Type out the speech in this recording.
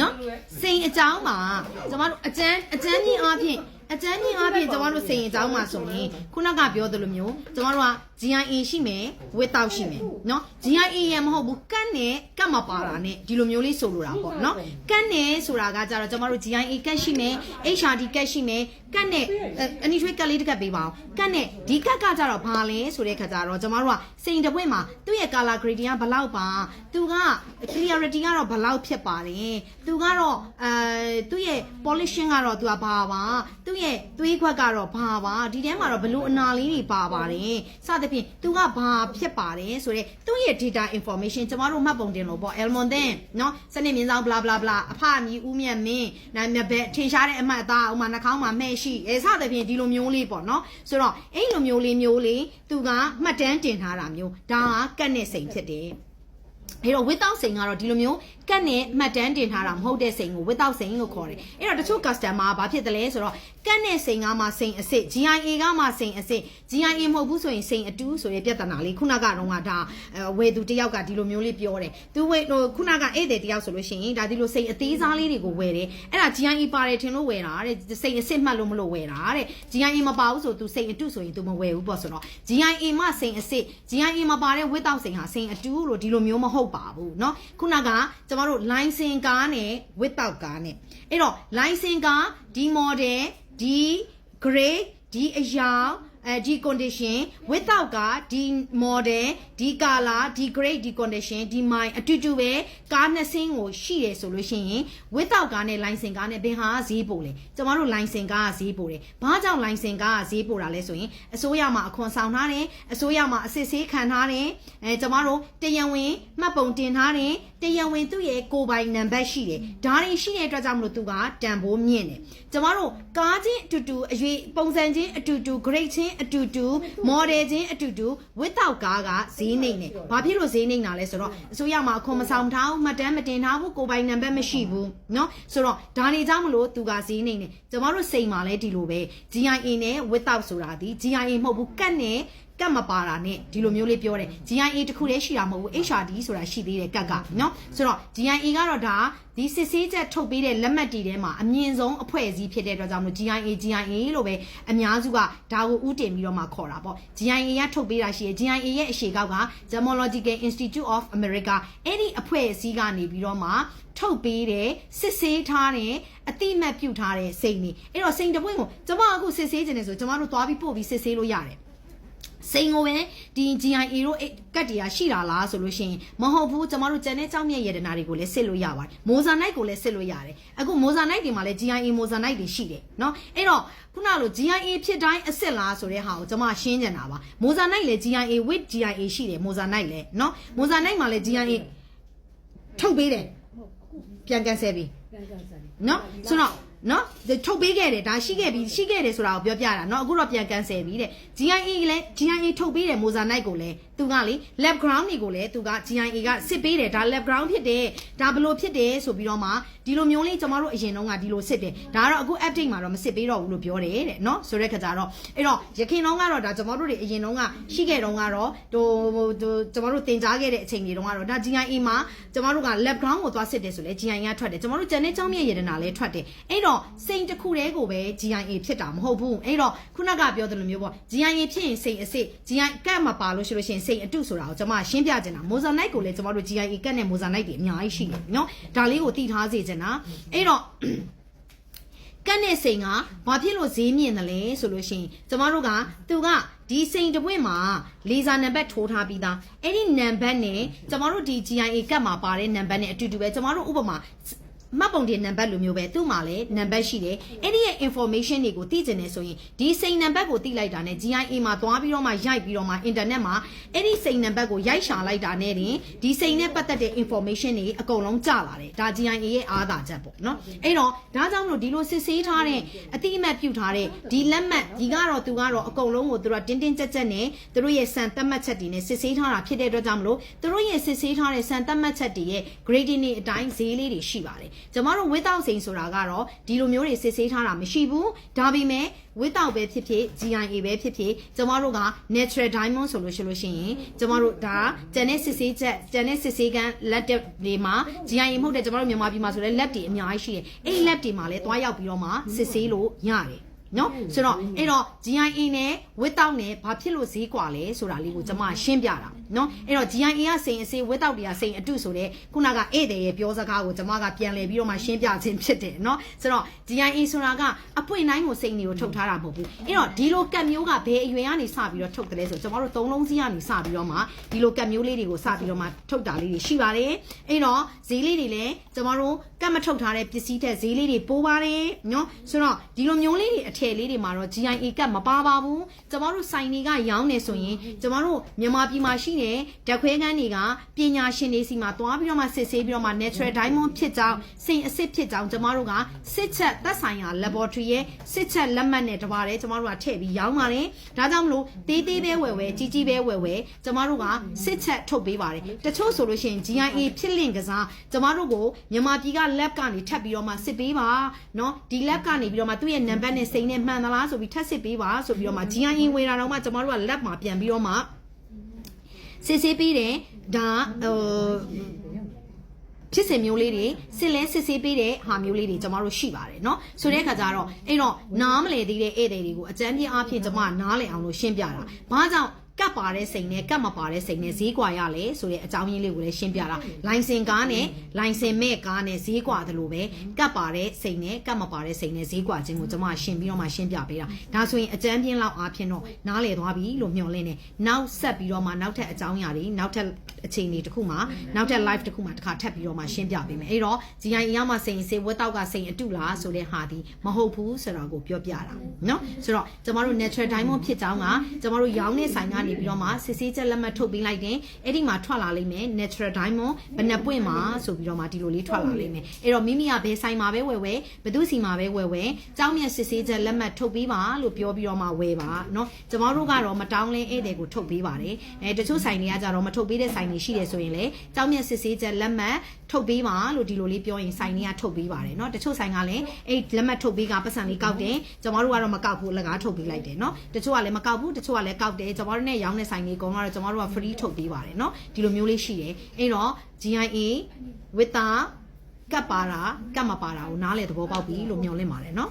နော်စိန်အကြောင်းမှာကျမတို့အကျန်းအကျန်းကြီးအားဖြင့် အကျန်းကြီးအားဖြင့်ကျမတို့စိန်အကြောင်းမှာဆိုရင်ခုနကပြောသလိုမျိုးကျမတို့က GIA ရှိမယ် without ရှိမယ်နော် GIA ရမဟုတ်ဘူးကတ်နဲ့ကတ်မပါတာနဲ့ဒီလိုမျိုးလေးဆိုလိုတာပေါ့နော်ကတ်နဲ့ဆိုတာကကြတော့ကျမတို့ GIA ကတ်ရှိမယ် HRD ကတ်ရှိမယ်ကတ်နဲ့အနိထွေးကတ်လေးတစ်ကတ်ပေးပါအောင်ကတ်နဲ့ဒီကတ်ကကြတော့ဘာလဲဆိုတဲ့ခါကျတော့ကျမတို့ကစိန်တစ်ပွင့်မှာသူ့ရဲ့ color gradient ကဘယ်လောက်ပါသူက clarity ကတော့ဘယ်လောက်ဖြစ်ပါတယ်သူကတော့အဲသူ့ရဲ့ polishing ကတော့သူကဘာပါသူ့ရဲ့သွေးခွက်ကတော့ဘာပါဒီထဲမှာတော့ဘလို့အနာလေးတွေပါပါတယ်စသဖြင့်သူကဘာဖြစ်ပါတယ်ဆိုတော့သူ့ရဲ့ data information ကျမတို့မှတ်ပုံတင်လို့ပေါ့ Elmon တဲ့နော်စနစ်မြင်းဆောင် bla bla bla အဖအမီဦးမြတ်မင်းနိုင်မြတ်ပဲထင်ရှားတဲ့အမှတ်အသားဥမာနှာခေါင်းမှာမဲ့ရှိအဲစသဖြင့်ဒီလိုမျိုးလေးပေါ့နော်ဆိုတော့အဲ့လိုမျိုးလေးမျိုးလေးသူကမှတ်တမ်းတင်ထားတာမျိုးဒါကကတ်နဲ့စိန်ဖြစ်တယ် အဲ့တော့ without စိန်ကတော့ဒီလိုမျိုးကတ်နဲ့မှတ်တမ်းတင်ထားတာမဟုတ်တဲ့စိန်ကို without စိန်လို့ခေါ်တယ်အဲ့တော့တချို့ customer ကဘာဖြစ်တယ်လဲဆိုတော့ကတ်နဲ့စိန်ကမှစိန်အစ်စ် GIA ကမှစိန်အစ်စ် GIA မဟုတ်ဘူးဆိုရင်စိန်အတူဆိုတဲ့ပြဿနာလေးခုနကတော့ကဒါဝယ်သူတယောက်ကဒီလိုမျိုးလေးပြောတယ်သူဝယ်ဟိုခုနကဧည့်သည်တယောက်ဆိုလို့ရှိရင်ဒါဒီလိုစိန်အသေးစားလေးတွေကိုဝယ်တယ်အဲ့ဒါ GIA ပါတယ်ထင်လို့ဝယ်တာတဲ့စိန်အစ်စ်မှတ်လို့မလို့ဝယ်တာတဲ့ GIA မပါဘူးဆိုသူစိန်အတူဆိုရင်သူမဝယ်ဘူးပေါ့ဆိုတော့ GIA မှစိန်အစ်စ် GIA မပါတဲ့ without စိန်ဟာစိန်အတူလို့ဒီလိုမျိုးမဟုတ်ပါဘူးเนาะခုနကကျမတို့ license ကားနဲ့ without ကားနဲ့အဲ့တော့ license ကားဒီ model ဒီ grade ဒီအရာ အဲဒီ condition without ကဒီ model ဒီ color ဒီ grade ဒီ condition ဒီ mine အတူတူပဲကားနှစ်စင်းကိုရှိတယ်ဆိုလို့ရှိရင် without ကားနဲ့ license ကားနဲ့ဘယ်ဟာဈေးပို့လဲကျမတို့ license ကားကဈေးပို့တယ်ဘာကြောင့် license ကားကဈေးပို့တာလဲဆိုရင်အစိုးရမှာအခွန်ဆောင်ထားတယ်အစိုးရမှာအစစ်ဆေးခံထားတယ်အဲကျမတို့တရားဝင်မှတ်ပုံတင်ထားတယ်တရားဝင်သူ့ရဲ့ကိုယ်ပိုင်နံပါတ်ရှိတယ်ဒါတွေရှိတဲ့အတွက်ကြောင့်မလို့သူကတန်ဖိုးမြင့်တယ်ကျမတို့ကားချင်းအတူတူအရွေပုံစံချင်းအတူတူ grade ချင်းအတူတူ model ချင်းအတူတူ without ကားကဈေးနှိမ့်တယ်ဘာဖြစ်လို့ဈေးနှိမ့်တာလဲဆိုတော့အစိုးရမှာအခွန်မဆောင်ထားဘူးမှတ်တမ်းမတင်ထားဘူးကိုယ်ပိုင်နံပါတ်မရှိဘူးเนาะဆိုတော့ဒါတွေကြောင့်မလို့သူကဈေးနှိမ့်တယ်ကျမတို့စိတ်မှာလည်းဒီလိုပဲ GIA နဲ့ without ဆိုတာဒီ GIA မဟုတ်ဘူးကတ်နဲ့ ကတ်မပါတာနဲ့ဒီလိုမျိုးလေးပြောတယ် GIA တခုတည်းရှိတာမဟုတ်ဘူး HRD ဆိုတာရှိသေးတယ်ကတ်ကเนาะဆိုတော့ GIA ကတော့ဒါဒီစစ်ဆေးချက်ထုတ်ပေးတဲ့လက်မှတ်တွေထဲမှာအမြင့်ဆုံးအဖွဲ့အစည်းဖြစ်တဲ့အတွက်ကြောင့်မလို့ GIA GIA လို့ပဲအများစုကဒါကိုဥတင်ပြီးတော့မှခေါ်တာပေါ့ GIA ကထုတ်ပေးတာရှိရယ် GIA ရဲ့အရှိကောက်က Gemological Institute of America အဲ့ဒီအဖွဲ့အစည်းကနေပြီးတော့မှထုတ်ပေးတယ်စစ်ဆေးထားတယ်အတိအမှတ်ပြုထားတဲ့စိန်နေအဲ့တော့စိန်တပွင့်ကိုကျမအခုစစ်ဆေးခြင်းနေဆိုကျမတို့သွားပြီးပို့ပြီးစစ်ဆေးလို့ရတယ် စိန်ကိုပဲဒီ GIA တို့ကတ်တရားရှိတာလားဆိုလို့ရှိရင်မဟုတ်ဘူးကျမတို့ကျန်တဲ့ကြောင်းမြက်ရတနာတွေကိုလည်းစစ်လို့ရပါတယ်မိုဇာနိုက်ကိုလည်းစစ်လို့ရတယ်အခုမိုဇာနိုက်တွေမှာလည်း GIA မိုဇာနိုက်တွေရှိတယ်เนาะအဲ့တော့ခုနလို GIA ဖြစ်တိုင်းအစ်စ်လားဆိုတဲ့ဟာကိုကျမရှင်းကြတာပါမိုဇာနိုက်လည်း GIA with GIA ရှိတယ်မိုဇာနိုက်လည်းเนาะမိုဇာနိုက်မှာလည်း GIA ထုတ်ပေးတယ်ပြန်ကန်ဆယ်ပြီ နော်ဆိုတော့ နော်ဒီထုတ်ပေးခဲ့တယ်ဒါရှိခဲ့ပြီရှိခဲ့တယ်ဆိုတာကိုပြောပြတာနော်အခုတော့ပြန်ကန်ဆယ်ပြီတဲ့ GIA လည်း GIA ထုတ်ပေးတယ်မိုဇာနိုက်ကိုလည်း သူကလေ lab ground တွေကိုလည်းသူက GIA ကစစ်ပေးတယ်ဒါ lab ground ဖြစ်တယ်ဒါဘလို့ဖြစ်တယ်ဆိုပြီးတော့မှဒီလိုမျိုးလေးကျွန်တော်တို့အရင်တုန်းကဒီလိုစစ်တယ်ဒါကတော့အခု update မှာတော့မစစ်ပေးတော့ဘူးလို့ပြောတယ်တဲ့နော်ဆိုတဲ့ခါကျတော့အဲ့တော့ရခင်တုန်းကတော့ဒါကျွန်တော်တို့တွေအရင်တုန်းကရှိခဲ့တုန်းကတော့ဟိုဟိုကျွန်တော်တို့တင် जा ခဲ့တဲ့အချိန်တွေတုန်းကတော့ဒါ GIA မှာကျွန်တော်တို့က lab ground ကိုသွားစစ်တယ်ဆိုလဲ GIA ကထွက်တယ်ကျွန်တော်တို့ကျန်တဲ့ကျောင်းမြင့်ရတနာလည်းထွက်တယ်အဲ့တော့စိန်တစ်ခုတည်းကိုပဲ GIA ဖြစ်တာမဟုတ်ဘူးအဲ့တော့ခုနကပြောသလိုမျိုးပေါ့ GIA ဖြစ်ရင်စိန်အစ်စ် GIA ကတ်မပါလို့ရှိလို့ရှိရင်စိန်အတုဆိုတာကိုကျွန်မရှင်းပြချင်တာမိုဇာနိုက်ကိုလည်းကျွန်တော်တို့ GIA ကတ်နဲ့မိုဇာနိုက်တွေအများကြီးရှိတယ်နော်ဒါလေးကိုတည်ထားစေချင်တာအဲ့တော့ကတ်နဲ့စိန်ကဘာဖြစ်လို့ဈေးမြင့်တယ်လဲဆိုလို့ရှိရင်ကျမတို့ကသူကဒီစိန်တစ်ပွင့်မှာလေဆာနံပါတ်ထိုးထားပြီးသားအဲ့ဒီနံပါတ်နဲ့ကျမတို့ဒီ GIA ကတ်မှာပါတဲ့နံပါတ်နဲ့အတူတူပဲကျမတို့ဥပမာ မှတ်ပုံတင်နံပါတ်လိုမျိုးပဲသူ့မှာလည်းနံပါတ်ရှိတယ်အဲ့ဒီရဲ့ information တွေကိုသိကျင်နေဆိုရင်ဒီစိန်နံပါတ်ကိုသိလိုက်တာနဲ့ GIA မှာသွားပြီးတော့မှရိုက်ပြီးတော့မှ internet မှာအဲ့ဒီစိန်နံပါတ်ကိုရိုက်ရှာလိုက်တာနဲ့တင်ဒီစိန်နဲ့ပတ်သက်တဲ့ information တွေအကုန်လုံးကျလာတယ်ဒါ GIA ရဲ့အားသာချက်ပေါ့နော်အဲ့တော့ဒါကြောင့်မလို့ဒီလိုစစ်ဆေးထားတဲ့အတိအမှတ်ပြုထားတဲ့ဒီလက်မှတ်ဒီကတော့သူကတော့အကုန်လုံးကိုသူတို့ကတင်းတင်းကြပ်ကြပ်နဲ့သူတို့ရဲ့စံသတ်မှတ်ချက်တွေနဲ့စစ်ဆေးထားတာဖြစ်တဲ့အတွက်ကြောင့်မလို့သူတို့ရဲ့စစ်ဆေးထားတဲ့စံသတ်မှတ်ချက်တွေရဲ့ grading တွေအတိုင်းဈေးလေးတွေရှိပါတယ်ကျမတို့ without စိန်ဆိုတာကတော့ဒီလိုမျိုးတွေစစ်ဆေးထားတာမရှိဘူးဒါပေမဲ့ without ပဲဖြစ်ဖြစ် GIA ပဲဖြစ်ဖြစ်ကျမတို့က natural diamond ဆိုလို့ရှိလို့ရှိရင်ကျမတို့ဒါကျန်တဲ့စစ်ဆေးချက်ကျန်တဲ့စစ်ဆေးကန်လက်တက်တွေမှာ GIA မဟုတ်တဲ့ကျမတို့မြန်မာပြည်မှာဆိုလဲ lab တွေအများကြီးရှိတယ်အဲ့ဒီ lab တွေမှာလဲတွားရောက်ပြီးတော့မှစစ်ဆေးလို့ရတယ် နော်ဆိုတော့အဲ့တော့ GIA နဲ့ without နဲ့ဘာဖြစ်လို့ဈေးကွာလဲဆိုတာလေးကိုကျွန်မရှင်းပြတာနော်အဲ့တော့ GIA ကစိန်အစေး without တွေကစိန်အတုဆိုတဲ့ခုနကဧည့်သည်ရဲ့ပြောစကားကိုကျွန်မကပြန်လည်ပြီးတော့မှရှင်းပြခြင်းဖြစ်တယ်နော်ဆိုတော့ GIA ဆိုတာကအပွင့်တိုင်းကိုစိန်တွေကိုထုတ်ထားတာမဟုတ်ဘူးအဲ့တော့ဒီလိုကတ်မျိုးကဘယ်အရွယ်ကနေစပြီးတော့ထုတ်တယ်လဲဆိုကျွန်တော်တို့သုံးလုံးစီးကနေစပြီးတော့မှဒီလိုကတ်မျိုးလေးတွေကိုစပြီးတော့မှထုတ်တာလေးတွေရှိပါတယ်အဲ့တော့ဈေးလေးတွေလည်းကျွန်တော်တို့ကတ်မထုတ်ထားတဲ့ပစ္စည်းတဲ့ဈေးလေးတွေပိုးပါတယ်နော်ဆိုတော့ဒီလိုမျိုးလေးတွေအထည်လေးတွေမှာတော့ GIA ကတ်မပါပါဘူးကျွန်တော်တို့ဆိုင်တွေကရောင်းနေဆိုရင်ကျွန်တော်တို့မြန်မာပြည်မှာရှိတဲ့ဓာတ်ခွဲခန်းတွေကပညာရှင်တွေစီမှာတွားပြီးတော့မှစစ်ဆေးပြီးတော့မှ natural diamond ဖြစ်ကြောင်းစိန်အစစ်ဖြစ်ကြောင်းကျွန်တော်တို့ကစစ်ချက်သက်ဆိုင်ရာ laboratory ရဲ့စစ်ချက်လက်မှတ်နဲ့တပါးတယ်ကျွန်တော်တို့ကထည့်ပြီးရောင်းပါတယ်ဒါကြောင့်မလို့တေးသေးပဲဝယ်ဝယ်ကြီးကြီးပဲဝယ်ဝယ်ကျွန်တော်တို့ကစစ်ချက်ထုတ်ပေးပါတယ်တချို့ဆိုလို့ရှိရင် GIA ဖြစ်လင့်ကစားကျွန်တော်တို့ကိုမြန်မာပြည်က lab ကနေထပ်ပြီးတော့မှစစ်ပေးပါเนาะဒီ lab ကနေပြီးတော့မှသူ့ရဲ့ number နဲ့စိန်နဲ့မှန်သလားဆိုပြီးထပ်စစ်ပေးပါဆိုပြီးတော့မှ GIA ဝယ်တာတော့မှကျွန်တော်တို့က lab မှာပြန်ပြီးတော့မှစစ်ဆေးပေးတယ်ဒါဟိုဖြစ်စဉ်မျိုးလေးတွေစစ်လဲစစ်ဆေးပေးတဲ့ဟာမျိုးလေးတွေကျွန်တော်တို့ရှိပါတယ်เนาะဆိုတဲ့အခါကျတော့အဲ့တော့နားမလဲသေးတဲ့ဧည့်သည်တွေကိုအကြမ်းပြင်းအားဖြင့်ကျွန်မနားလည်အောင်လို့ရှင်းပြတာဘာကြောင့် ကတ်ပါတဲ့စိန်နဲ့ကတ်မပါတဲ့စိန်နဲ့ဈေးကွာရလဲဆိုတဲ့အကြောင်းရင်းလေးကိုလည်းရှင်းပြတာလိုင်စင်ကားနဲ့လိုင်စင်မဲ့ကားနဲ့ဈေးကွာတယ်လို့ပဲကတ်ပါတဲ့စိန်နဲ့ကတ်မပါတဲ့စိန်နဲ့ဈေးကွာခြင်းကိုကျွန်မရှင်းပြီးတော့မှရှင်းပြပေးတာဒါဆိုရင်အကြမ်းပြင်းလောက်အားဖြင့်တော့နားလည်သွားပြီလို့မျှော်လင့်တယ်နောက်ဆက်ပြီးတော့မှနောက်ထပ်အကြောင်းအရာတွေနောက်ထပ်အခြေအနေတစ်ခုမှနောက်ထပ် live တစ်ခုမှတစ်ခါထပ်ပြီးတော့မှရှင်းပြပေးမယ်အဲ့တော့ GI အရမစိန်စေဝက်တောက်ကစိန်အတုလားဆိုတဲ့ဟာဒီမဟုတ်ဘူးဆိုတော့ကိုပြောပြတာเนาะဆိုတော့ကျမတို့ natural diamond ဖြစ်ကြောင်းကကျမတို့ရောင်းတဲ့ဆိုင်က နေပြီးတော့မှစစ်ဆေးချက်လက်မှတ်ထုတ်ပေးလိုက်တယ်အဲ့ဒီမှာထွက်လာလိမ့်မယ် natural diamond ဘယ်နှပွင့်မှာဆိုပြီးတော့မှဒီလိုလေးထွက်လာလိမ့်မယ်အဲ့တော့မိမိကဘယ်ဆိုင်မှာပဲဝယ်ဝယ်ဘယ်သူစီမှာပဲဝယ်ဝယ်ကြောင်းမြတ်စစ်ဆေးချက်လက်မှတ်ထုတ်ပေးပါလို့ပြောပြီးတော့မှဝယ်ပါเนาะကျမတို့ကတော့မတောင်းလင်းဧည့်သည်ကိုထုတ်ပေးပါတယ်အဲတချို့ဆိုင်တွေကကြတော့မထုတ်ပေးတဲ့ဆိုင်တွေရှိတယ်ဆိုရင်လေကြောင်းမြတ်စစ်ဆေးချက်လက်မှတ်ထုတ်ပေးပါလို့ဒီလိုလေးပြောရင်ဆိုင်တွေကထုတ်ပေးပါတယ်เนาะတချို့ဆိုင်ကလည်းအဲ့လက်မှတ်ထုတ်ပေးကပတ်စံလေးကောက်တယ်ကျမတို့ကတော့မကောက်ဘူးလကားထုတ်ပေးလိုက်တယ်เนาะတချို့ကလည်းမကောက်ဘူးတချို့ကလည်းကောက်တယ်ကျမတို့ နဲ့ရောင်းတဲ့ဆိုင်တွေအကုန်လုံးကတော့ကျမတို့က free ထုတ်ပေးပါတယ်เนาะဒီလိုမျိုးလေးရှိတယ်အဲ့တော့ GIA with the ကတ်ပါတာကတ်မပါတာကိုနားလေသဘောပေါက်ပြီလို့မျှော်လင့်ပါတယ်เนาะ